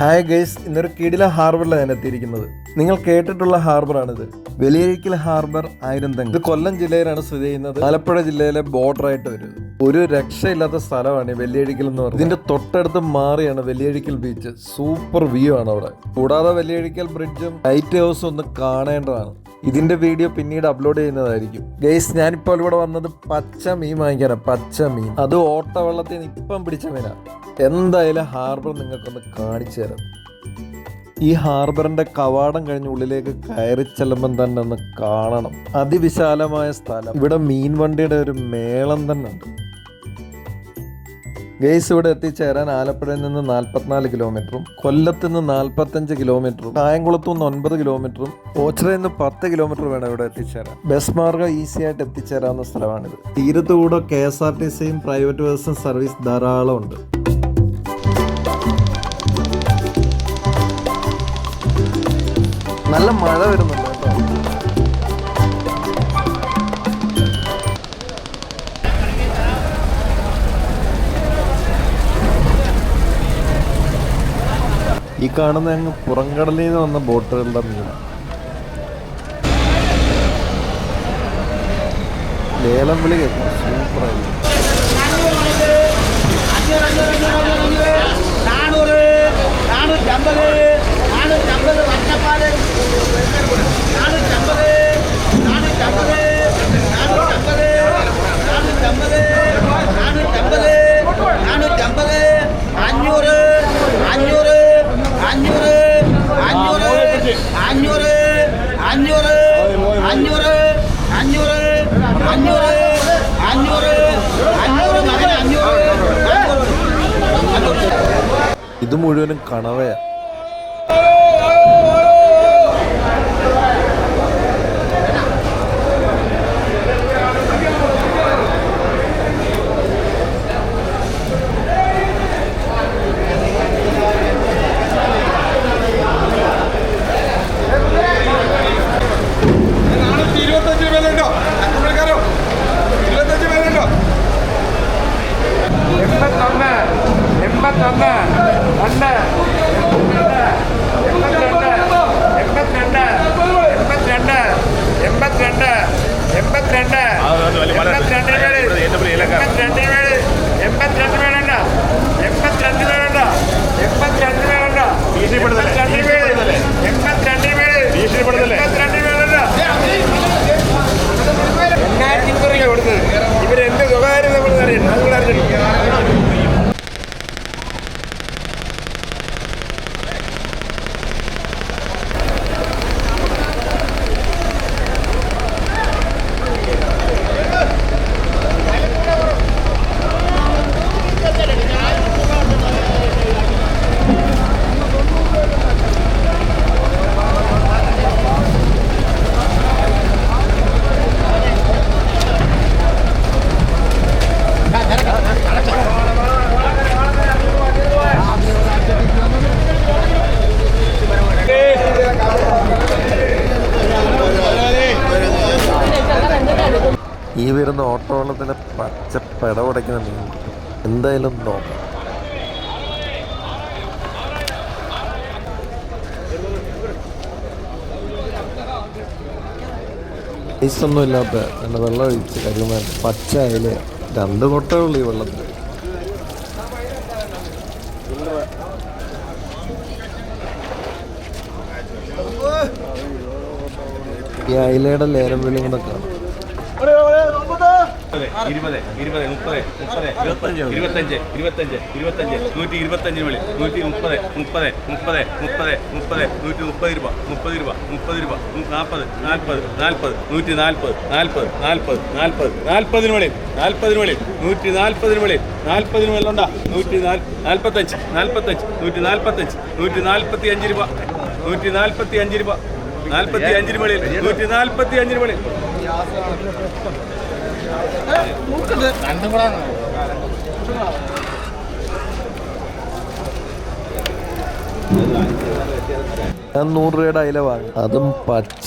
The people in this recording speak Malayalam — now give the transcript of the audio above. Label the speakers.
Speaker 1: ഹായ് ഗൈസ് ഇന്നൊരു കിടില ഹാർബറിലാണ് എത്തിയിരിക്കുന്നത്. നിങ്ങൾ കേട്ടിട്ടുള്ള ഹാർബറാണിത്. വലിയരിക്കൽ ഹാർബർ ആയിരം ആയിരന്തങ് ഇത് കൊല്ലം ജില്ലയിലാണ് സ്ഥിതി ചെയ്യുന്നത്. ആലപ്പുഴ ജില്ലയിലെ ബോർഡർ ആയിട്ട് വരും ഒരു രക്ഷയില്ലാത്ത സ്ഥലമാണ് ഈ വെള്ളിയഴിക്കൽ എന്ന് പറയുന്നത്. ഇതിന്റെ തൊട്ടടുത്ത് മാറിയാണ് വലിയഴിക്കൽ ബീച്ച് സൂപ്പർ വ്യൂ ആണ് അവിടെ. കൂടാതെ വലിയഴിക്കൽ ബ്രിഡ്ജും ലൈറ്റ് ഹൗസും ഒന്ന് കാണേണ്ടതാണ്. ഇതിന്റെ വീഡിയോ പിന്നീട് അപ്ലോഡ് ചെയ്യുന്നതായിരിക്കും. ഗൈസ് ഞാനിപ്പോൾ ഇവിടെ വന്നത് പച്ച മീൻ വാങ്ങിക്കാനാണ് പച്ച മീൻ. അത് ഓട്ടവെള്ളത്തിൽ നിന്ന് ഇപ്പം പിടിച്ച മീനാ. എന്തായാലും ഹാർബർ നിങ്ങൾക്കൊന്ന് കാണിച്ചു തരാം. ഈ ഹാർബറിന്റെ കവാടം കഴിഞ്ഞ് ഉള്ളിലേക്ക് കയറി ചെല്ലുമ്പം തന്നെ ഒന്ന് കാണണം. അതിവിശാലമായ സ്ഥലം. ഇവിടെ മീൻ വണ്ടിയുടെ ഒരു മേളം തന്നെ ഉണ്ട്. ഗെയ്സ് ഇവിടെ എത്തിച്ചേരാൻ ആലപ്പുഴയിൽ നിന്ന് നാൽപ്പത്തിനാല് കിലോമീറ്ററും കൊല്ലത്ത് നിന്ന് നാൽപ്പത്തഞ്ച് കിലോമീറ്ററും കായംകുളത്തു നിന്ന് ഒൻപത് കിലോമീറ്ററും ഓച്ചിറയിൽ നിന്ന് പത്ത് കിലോമീറ്റർ വേണം ഇവിടെ എത്തിച്ചേരാൻ. ബസ് മാർഗം ഈസി ആയിട്ട് എത്തിച്ചേരാവുന്ന സ്ഥലമാണിത്. തീരത്തുകൂടെ കെ എസ് ആർ ടി സിയും പ്രൈവറ്റ് ബസ്സും സർവീസ് ധാരാളം ഉണ്ട്. നല്ല മഴ വരുന്നുണ്ട്. ഈ കാണുന്ന അങ്ങ് പുറംകടലിൽ നിന്ന് വന്ന ബോട്ടുകളുടെ മീൻ. ലേലം വിളി കേൾക്കും. സൂപ്പറായി
Speaker 2: നാനൂറ്
Speaker 1: ഇത് മുഴുവനും കണവയാ.
Speaker 3: എൺപത്തിരണ്ട് വേണ്ട എൺപത്തിരണ്ട് വേണ്ട എൺപത്തിരണ്ട് വേണ്ട എൺപത്തിരണ്ട് വേണ്ട
Speaker 1: ഈ വരുന്ന ഓട്ടോ വെള്ളത്തിലെ പച്ച പെടപടയ്ക്കുന്ന മീൻ. എന്തായാലും നോക്കാം. ഐസൊന്നും ഇല്ലാത്ത നല്ല വെള്ളം ഒഴിച്ച് കരുമാൻ പച്ച അതിൽ രണ്ട് കൊട്ടേ ഉള്ളൂ ഈ വെള്ളത്തിൽ. ഈ അയിലയുടെ ലേലം വിളിയും കൂടെ കാണാം.
Speaker 4: ഇരുപത് ഇരുപത് മുപ്പത് മുപ്പത് ഇരുപത്തഞ്ച് ഇരുപത്തഞ്ച് ഇരുപത്തഞ്ച് നൂറ്റി ഇരുപത്തഞ്ച് വിളി. നൂറ്റി മുപ്പത് മുപ്പത് മുപ്പത് മുപ്പത് മുപ്പത് നൂറ്റി മുപ്പത് രൂപ മുപ്പത് രൂപ മുപ്പത് രൂപ നാൽപ്പത് നാൽപ്പത് നാൽപ്പത് നൂറ്റി നാൽപ്പത് നാൽപ്പത് നാൽപ്പത് നാൽപ്പത് നാൽപ്പതിന് വിളി നാൽപ്പതിന് വിളി നൂറ്റി നാൽപ്പതിന് വിളി നാൽപ്പതിന് വെള്ളണ്ട നൂറ്റി നാൽപ്പത്തഞ്ച് നാൽപ്പത്തഞ്ച് നൂറ്റി നാൽപ്പത്തഞ്ച് നൂറ്റി നാൽപ്പത്തി അഞ്ച് രൂപ നൂറ്റി നാൽപ്പത്തി അഞ്ച് രൂപ നാൽപ്പത്തി അഞ്ചിന് വെളിയിൽ നൂറ്റി നാൽപ്പത്തി അഞ്ചിന്
Speaker 1: ഞാൻ നൂറ് രൂപയുടെ അയില വാങ്ങി. അതും പച്ച.